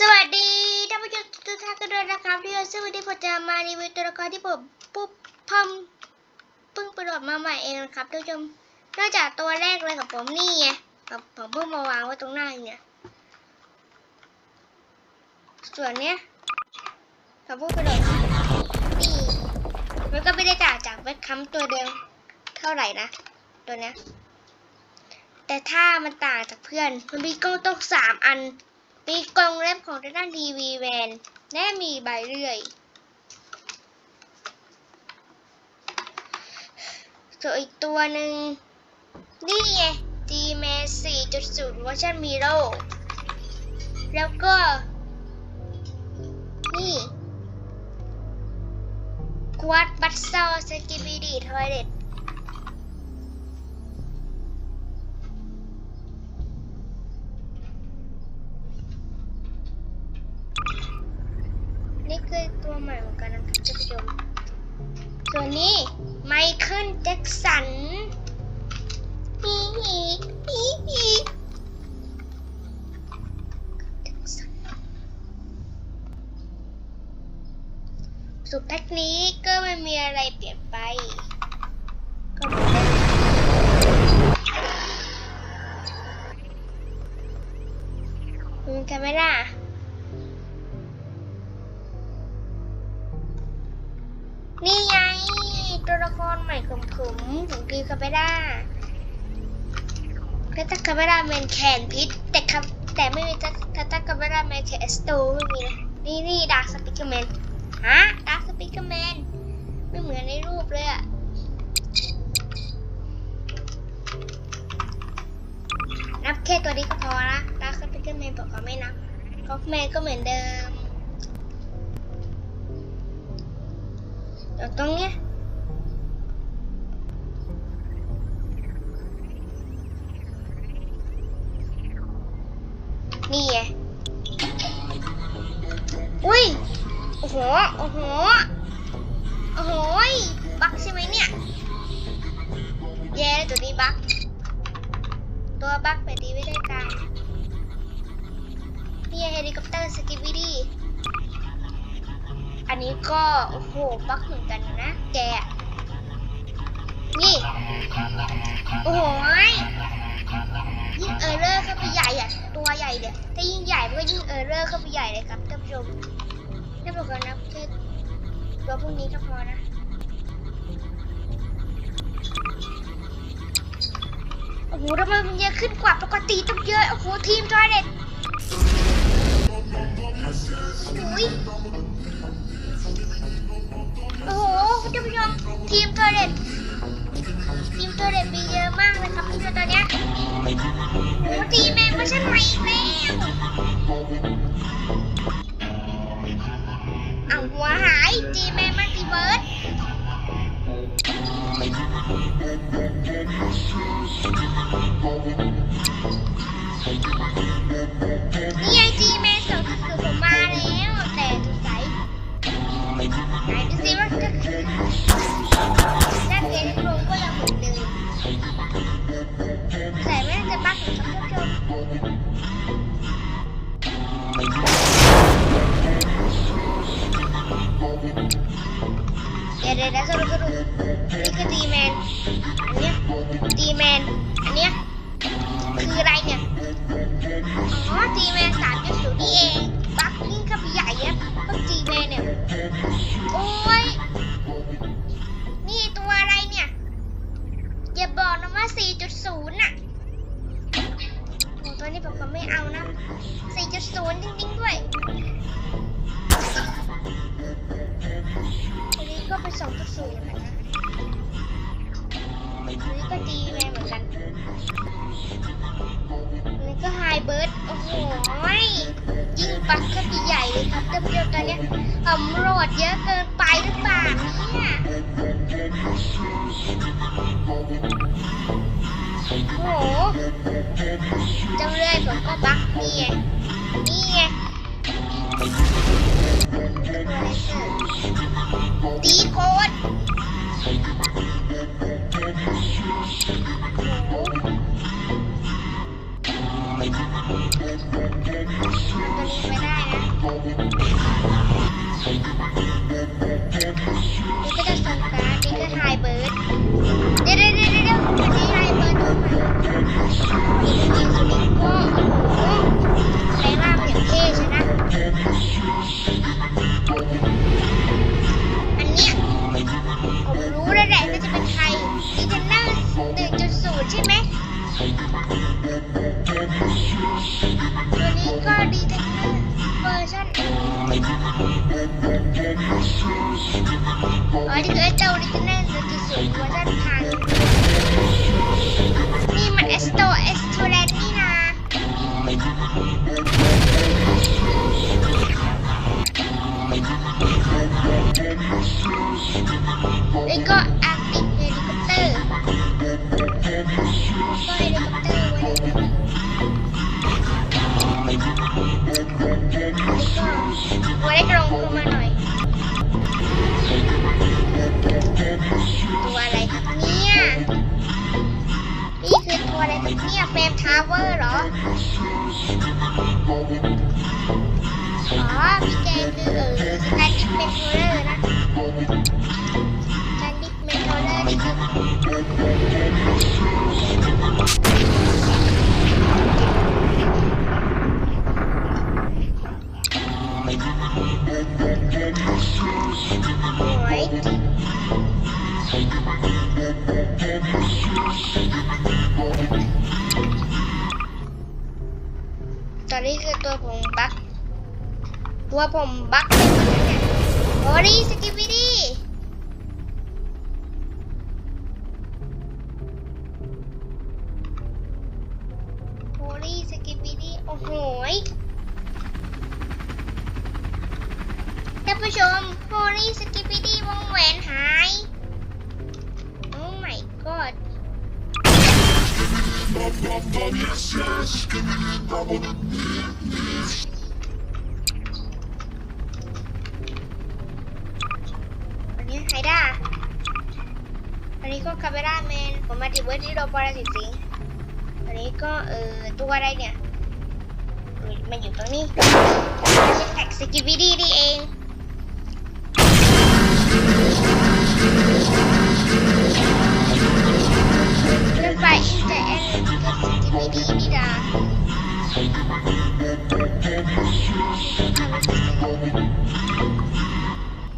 สวัสดีท่านผู้ชมทุกท่านกันด้วยนะครับที่ซึ่งวันนี้ผมจะมารีวิวตัวละครที่ผมปุ๊บพมเพิ่งประโดดมาใหม่เองนะครับท่านผู้ชมนอกจากตัวแรกเลยกับผมนี่ไงกับผมเพิ่งมาวางไว้ตรงหน้าเนี่ยส่วนเนี้ยกับผู้ประโดดนี่มันก็ไม่ได้ต่างจากเวทคัมตัวเดิมเท่าไหร่นะตัวเนี้ยแต่ถ้ามันต่างจากเพื่อนมันมีกล้องต้องสามอัน มีกล่องเล่มของด้านดีวีแวนและมีใบเลื่อยส่วนอีกตัวหนึ่งนี่ไง G m a 4.0เวอร์ชันมีโรแล้วก็ นี่กวาดบัตซอสกิบิดีทอยเล็ต สุดแพ็คนี้ก็ไม่มีอะไรเปลี่ยนไป ก็มือนเดิมอืมคาเมล่านี่ไง ตัวละครใหม่ของผมผมคือคาเบด้าก็ถ้าคาเบด้าแมนแคนพิษ แต่ครับแต่ไม่มีถ้าถ้าถ้าคาเบด้าแมนเทสโตไม่มีนะนี่นี่ดาร์สปิกเกอร์แมน กร์แมน ไม่เหมือนในรูปเลยอะนับแค่ตัวนี้ก็พอละดาร์คสปิกร์แมนบอกว่าไม่นับก็แมนก็เหมือนเดิมเดี๋ยวตรงเนี้ย แบบนี้ไม่ได้การนี่เฮลิคอปเตอร์สกิบิดี้อันนี้ก็ โอ้โห บักเหมือนกันนะ แก นี่ โอ้โหยิ่งเออร์เลอร์เข้าไปใหญ่อะตัวใหญ่เนี่ยถ้ายิ่งใหญ่มันก็ยิ่งเออร์เลอร์เข้าไปใหญ่เลยครับท่านผู้ชมนี่บอกกันนะแค่ตัวพวกนี้ก็พอนะ อ้โหทำไมมันเยอะขึ้นกว่าปกติต้องเยอะโอ้โหทีมจอยเด็ดอุ้ยโอ้โหคุณผู้ชมทีมตัวเด็ดทีมตัวเด็ดมีเยอะมากเลยครับคุณผู้ชมตอนเนี้ยโอ้โหทีมแมนเวอร์ชันใหม่แล้ว ก็ไม่เอานะ4.0จริงๆด้วยอันนี้ก็เป็น2.0เหมือนกันนะอันนี้ก็ดีแม่เหมือนกันอันนี้ก็ไฮเบิร์ดโอ้โหยิ่งปักก็ปีใหญ่เลยครับแต่เดียวตอนเนี้ยตำรวจเยอะเกินไปหรือเปล่าเนี่ย โอ้โหจำเลยผมก็บักนี่ไงนี่ไงตีโค അടുത്ത് വെച്ച ഉടനെ നീ മനസ്സോ എസ് തുടങ്ങിനാ ไว้ได้กรงขึ้นมาหน่อย ตัวอะไรครับเนี่ย นี่คือตัวอะไรครับเนี่ยเฟรมทาวเวอร์เหรอ อ๋อพี่แกคือเออสแตนดิกเมนโทเลอร์นะสแตนดิกเมนโทเลอร์นี่คือ ตอนนี้คือตัวผมบักตัวผมบักเลยเนี่ยโอ้ดีสกิปปี้ดี ผมมาติเวที่โรปรสิตสิงอันนี้ก็เออตัวอะไรเนี่ยมันอยู่ตรงนี้เป็นแท็กสกิบิดี้นี่เองรถไฟอินเตอร์แอนสกิบิดี้นี่ดา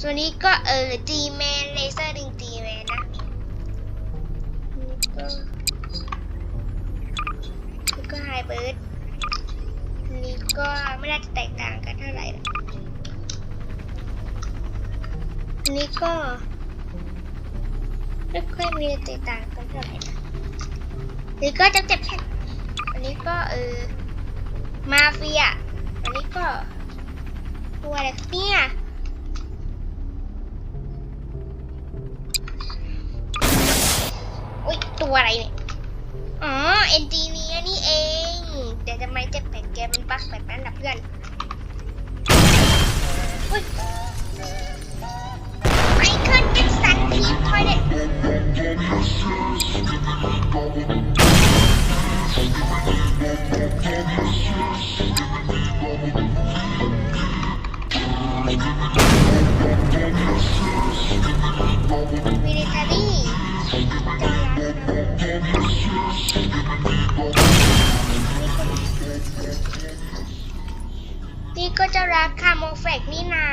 ส่วนนี้ก็เออจีแมนเลเซอร์ดึง นนี่ก็ไม่ค่อยมีแตกต่างกันเท่าไหร่นะนี่ก็จะเจ็บแค่อันนี้ก็เออมาเฟีย อันนี้ก็ตัวอะไรเนี่ยอุ้ยตัวอะไรเนี่ย อ๋อเอนจิเนียร์นี่เอง แต่ทำไมเจ็บแผลแกมันบักแบบนั้นล่ะเพื่อนอุ้ย คสันทีมทอยเล็ตมิลิเทอรี่จอร์นนี่ก็จะรักคาโมแฟกนี่นา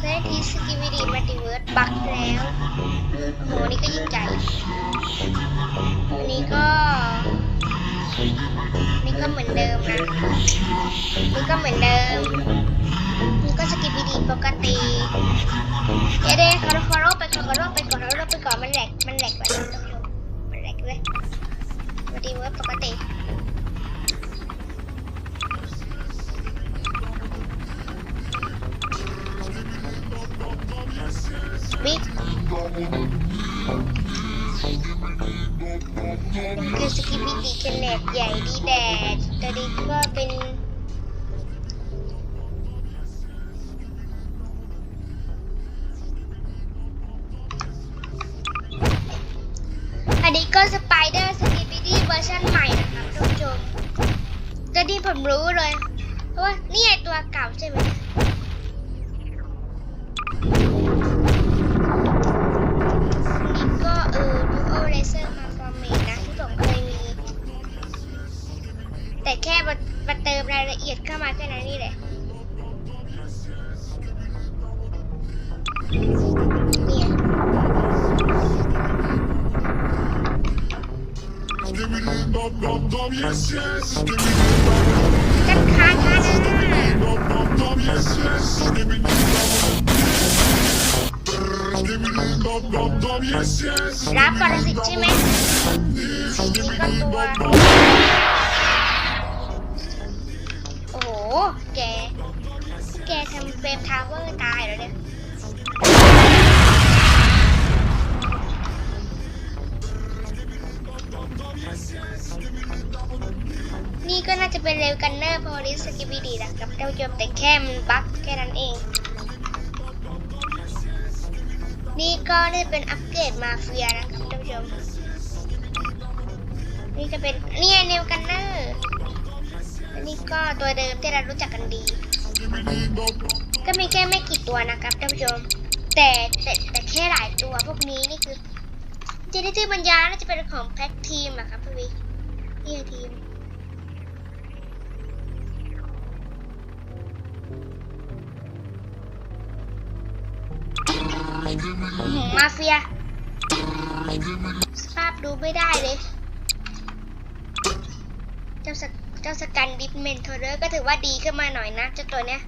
เซนทีสกิปปีดีมัลติเวิร์สบักแล้วโหนี่ก็ยิ่งใหญ่นนี้ก็ นี่ก็เหมือนเดิมนะ นี่ก็เหมือนเดิม นี่ก็สกิปปีดีปกติเดี๋ยวเดี๋ยวขอขอรบไปก่อนขอรบไปก่อนขอรบไปก่อนมันแหลกมันแหลกแบบนี้ท่านผู้ชมมันแหลกเลยมาดีเวิร์ดปกติ คือสกิปปีดีขนาดใหญ่ดีแดดแต่ดีก็เป็น กันค้างค้างนะรับปรสิตใช่ไหมนี่ก็ตัวโอ้โห แก แกทำเฟรมทาวเวอร์ตายเหรอเนี่ย เป็นเรลกันเนอร์พอลิสกิบิดีนะครับท่านผู้ชมแต่แค่มันบั๊กแค่นั้นเอง นี่ก็ได้เป็นอัปเกรดมาเฟียนะครับท่านผู้ชม นี่จะเป็นนี่เนลกันเนอร์และนี่ก็ตัวเดิมที่เรารู้จักกันดี ก็มีแค่ไม่กี่ตัวนะครับท่านผู้ชม แต่แต่แต่แค่หลายตัวพวกนี้นี่คือเจนิตี้ปัญญาน่าจะเป็นของแพ็คทีมอะครับพี่วินี่ไงทีม มาเฟีย สภาพดูไม่ได้เลย เจ้าสกเจ้าสกันดิฟเมนโทเดอร์ก็ถือว่าดีขึ้นมาหน่อยนะเจ้าตัวเนี้ย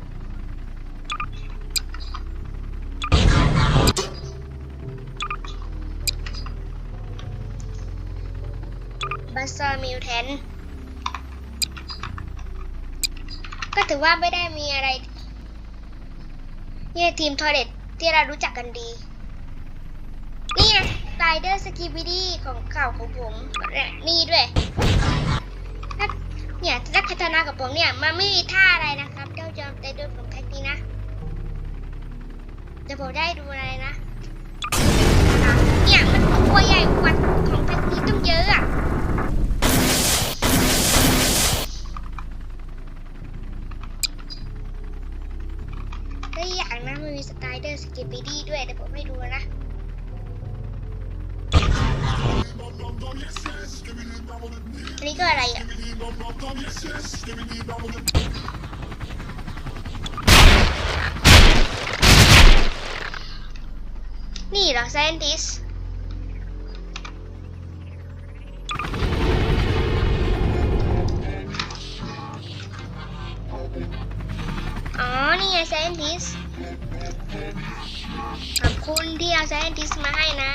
บัสซอร์มิวแทนก็ถือว่าไม่ได้มีอะไรนี่ทีมทอร์เรต ที่เรารู้จักกันดี นี่ไงสไตเดอร์สกีบิดี้ของเก่าของผมนี่ด้วยถ้าเนี่ยถ้าพัฒนากับผมเนี่ยมันไม่มีท่าอะไรนะครับเจ้าจอมแต่ด้วยผมแพ็กนี้นะเดี๋ยวผมได้ดูอะไรนะ เนี่ยมันตัวใหญ่กว่าของแพ็กนี้ต้องเยอะอะ สไตเกิบิดี้ด้วยแต่ผมไม่ดูนะอันนี้ก็อะไรอะนี่เหรอ scientist คุณที่เอาแซนดิชมาให้นะ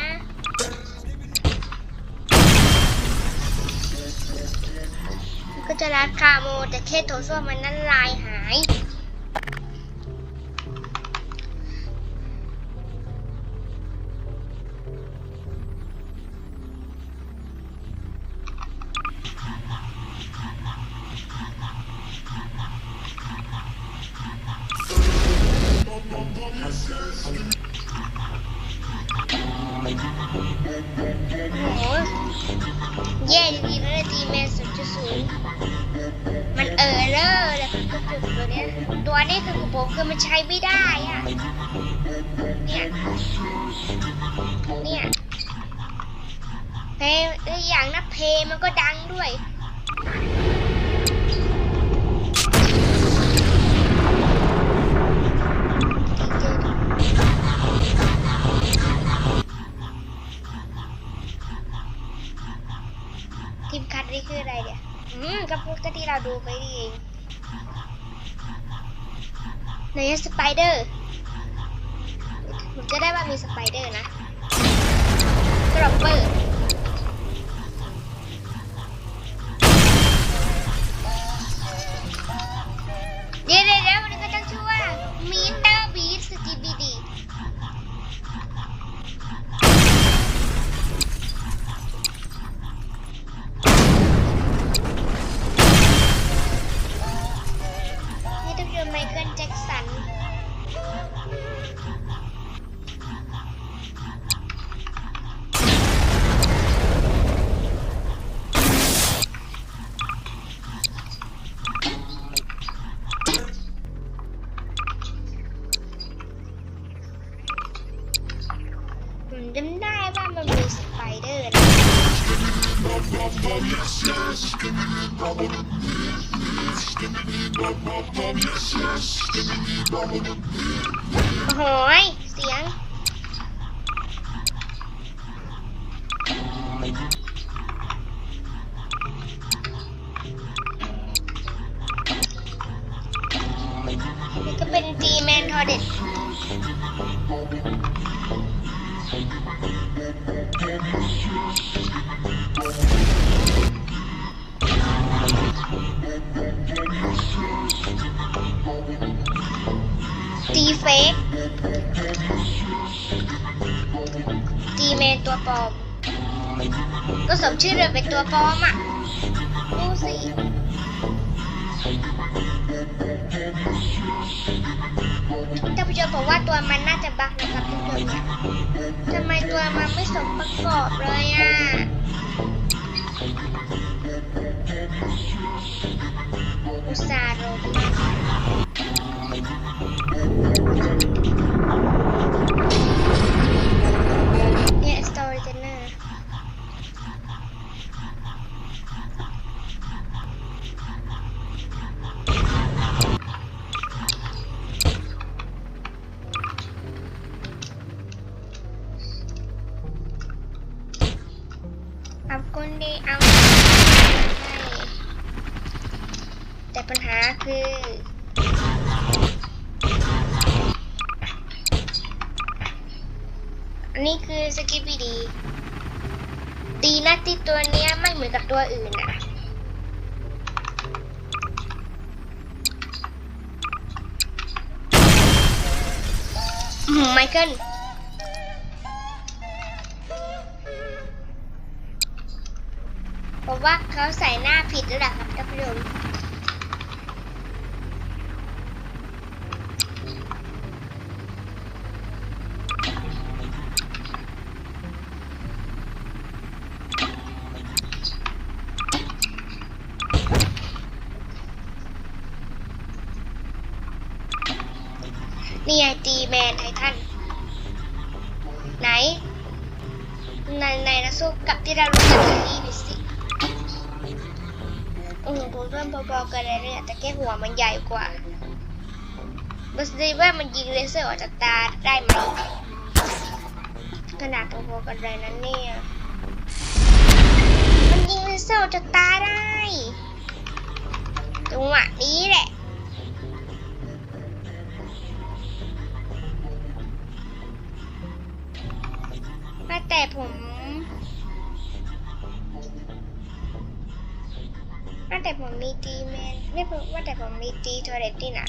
ก็จะรัดคาโมแต่เคสโถส้วมมันนั้นลาย เพลงและอีกอย่างนะเพลงมันก็ดังด้วยทีมคัดนี่คืออะไรเนี่ย อืมก็พูดก็ที่เราดูไปนี่เองไหนสไปเดอร์ผมจะได้ว่ามีสไปเดอร์นะกรอบเปอร์ เดี๋ยวเดี๋ยวเดี๋ยววันนี้ก็ต้องชื่อว่ามีเตอร์บีสกีบีดี สไปเดอร์นะโอ้โหยเสียง ตีเฟกจีแมนตัวปลอม ก็สมชื่อเลยเป็นตัวปลอมอะดูสิท่านผู้ชมบอกว่าตัวมันน่าจะบักนะครับทุกคนเนี่ยทำไมตัวมันไม่สมประกอบเลยอะอุตส่าห์ลบ เดีนะที่ตัวเนี้ยไม่เหมือนกับตัวอื่นอะไมเคิลผมว่าเขาใส่หน้าผิดแล้วล่ะครับท่านผู้ชม นี่ไงตีแมนไททันไหนในในนะสู้กับที่เรารู้จักกันดีดูสิโอ้โหตัวเริ่มเบาๆกันเลยเนี่ยแต่แค่หัวมันใหญ่กว่าดูสิว่ามันยิงเลเซอร์ออกจากตาได้ไหมขนาดพอๆกันเลยนะเนี่ยมันยิงเลเซอร์ออกจากตาได้จังหวะนี้แหละ แต่ผมว่าแต่ผมมีตีแมนไม่ว่าแต่ผมมีตีทอร์เรตตี้นะ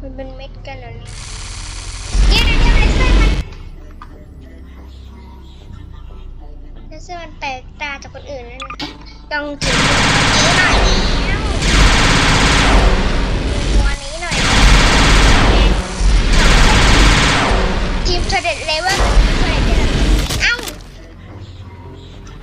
มันเป็นเม็ดกันแล้วนี่